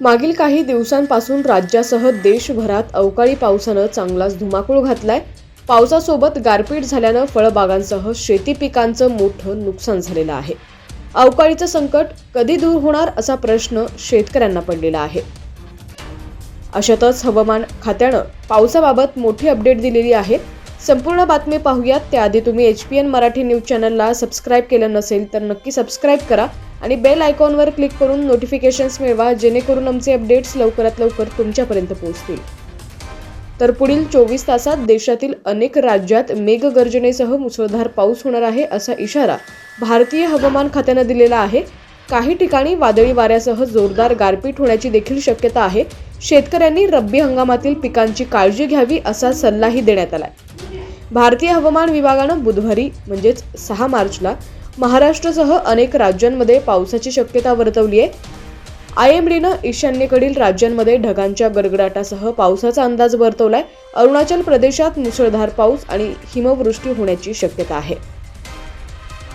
मागील काही दिवसांपासून राज्यासह देशभरात अवकाळी पावसानं चांगलाच धुमाकूळ घातलाय. पावसासोबत गारपीट झाल्यानं फळबागांसह शेती पिकांचं मोठं नुकसान झालेलं आहे. अवकाळीचं संकट कधी दूर होणार असा प्रश्न शेतकऱ्यांना पडलेला आहे. अशातच हवामान खात्यानं पावसाबाबत मोठी अपडेट दिलेली आहे. संपूर्ण बातमी पाहूयात. त्याआधी तुम्ही H P N Marathi news चॅनलला सबस्क्राईब केलं नसेल तर नक्की सबस्क्राईब करा. आणि बेल आयकॉनवर क्लिक करून नोटिफिकेशन्स मिळवा जेणेकरून आमचे अपडेट्स लवकरात लवकर तुमच्यापर्यंत पोहोचतील. तर पुढील चोवीस तासात देशातील अनेक राज्यात मेघगर्जनेसह मुसळधार पाऊस होणार आहे असा इशारा भारतीय हवामान खात्यानं दिलेला आहे. काही ठिकाणी वादळी वाऱ्यासह जोरदार गारपीट होण्याची देखील शक्यता आहे. शेतकऱ्यांनी रब्बी हंगामातील पिकांची काळजी घ्यावी असा सल्लाही देण्यात आलाय. भारतीय हवामान विभागानं बुधवारी म्हणजेच सहा मार्चला महाराष्ट्रासह अनेक राज्यांमध्ये पावसाची शक्यता वर्तवली आहे आय एम डीनं ईशान्येकडील राज्यांमध्ये ढगांच्या गडगडाटासह पावसाचा अंदाज वर्तवलाय. अरुणाचल प्रदेशात मुसळधार पाऊस आणि हिमवृष्टी होण्याची शक्यता आहे.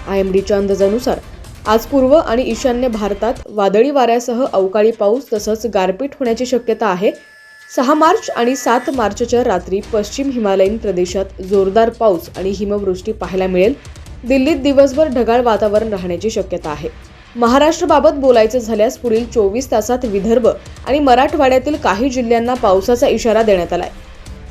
आय एम डीच्या अंदाजानुसार आज पूर्व आणि ईशान्य भारतात वादळी वाऱ्यासह अवकाळी पाऊस तसंच गारपीट होण्याची शक्यता आहे. सहा मार्च आणि सात मार्चच्या रात्री पश्चिम हिमालयीन प्रदेशात जोरदार पाऊस आणि हिमवृष्टी पाहायला मिळेल. दिल्लीत दिवसभर ढगाळ वातावरण राहण्याची शक्यता आहे. महाराष्ट्राबाबत बोलायचं झाल्यास पुढील चोवीस तासात विदर्भ आणि मराठवाड्यातील काही जिल्ह्यांना पावसाचा इशारा देण्यात आलाय.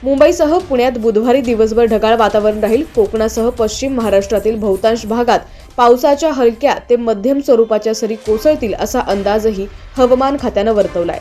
मुंबईसह पुण्यात बुधवारी दिवसभर ढगाळ वातावरण राहील. कोकणासह पश्चिम महाराष्ट्रातील बहुतांश भागात पावसाच्या हलक्या ते मध्यम स्वरूपाच्या सरी कोसळतील असा अंदाजही हवामान खात्यानं वर्तवलाय.